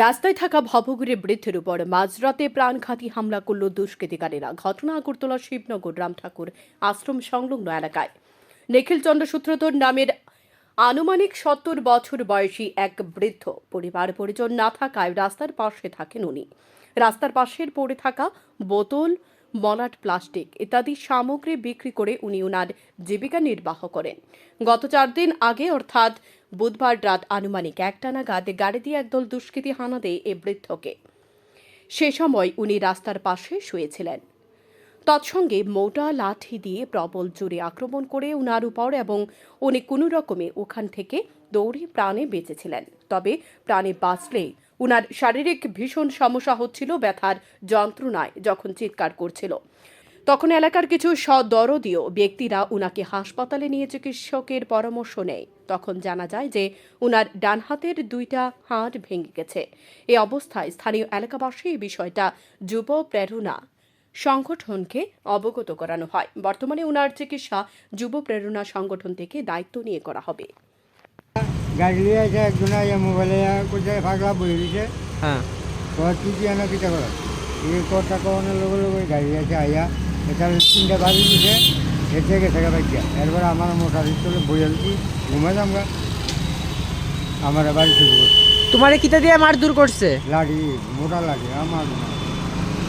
রাস্তায় থাকা ভবঘুরে বৃদ্ধের উপর মাঝরাতে প্রাণঘাতী হামলা করল দুষ্কৃতিকারীরা। ঘটনা আগরতলা শিবনগর রাম ঠাকুর আশ্রম সংলগ্ন এলাকায়। নিখিল চন্দ্র সূত্রধর নামের আনুমানিক সত্তর বছর বয়সী এক বৃদ্ধ পরিবার পরিজন না থাকায় রাস্তার পাশে থাকেন উনি। রাস্তার পাশের পড়ে থাকা বোতল, মলাট, প্লাস্টিক ইত্যাদি সামগ্রী বিক্রি করে উনি ওনার জীবিকা নির্বাহ করেন। গত চার দিন আগে, অর্থাৎ বুধবার রাত আনুমানিক একটা নাগাদ গাড়ি দিয়ে একদল দুষ্কৃতী হানা দেয় এ বৃদ্ধকে। সে সময় উনি রাস্তার পাশে শুয়েছিলেন। তৎসঙ্গে মোটা, লাঠি দিয়ে প্রবল জোরে আক্রমণ করে উনার উপর এবং উনি কোনো রকমে ওখান থেকে দৌড়ে প্রাণে বেঁচেছিলেন। তবে প্রাণে বাঁচলে উনার শারীরিক ভীষণ সমস্যা হচ্ছিল, ব্যথার যন্ত্রণায় যখন চিৎকার করছিল। তখন এলাকার কিছু সদরদীয় ব্যক্তিরা উনাকে হাসপাতালে নিয়ে চিকিৎসকের পরামর্শ নেয়। তখন জানা যায় যে উনার ডান হাতের দুইটা হাড় ভেঙে গেছে। এই অবস্থায় স্থানীয় এলাকাবাসী এই বিষয়টা যুব প্রেরণা সংগঠনকে অবগত করানো হয়। বর্তমানে উনার চিকিৎসা যুব প্রেরণা সংগঠন থেকে দায়িত্ব নিয়ে করা হবে। গাড়ি লিয়ে আছে একজন মোবাইলে কোথায় ফাঁকলা বলে দিছে। হ্যাঁ। কি কি আনা কিটা করা? এই কথা কওয়ানোর লগে লগে গাড়ি আছে আইয়া এটা তিনটা বাড়ি দিছে হেঁটে গেছে গিয়া এরপরে আমার মোটারি চলে বইয়া দিচ্ছি ঘুমাই আমরা আমার বাড়ি শুরু করছি। তোমার কিতা দিয়ে মার দূর করছে? লাগি মোটা লাগে আমার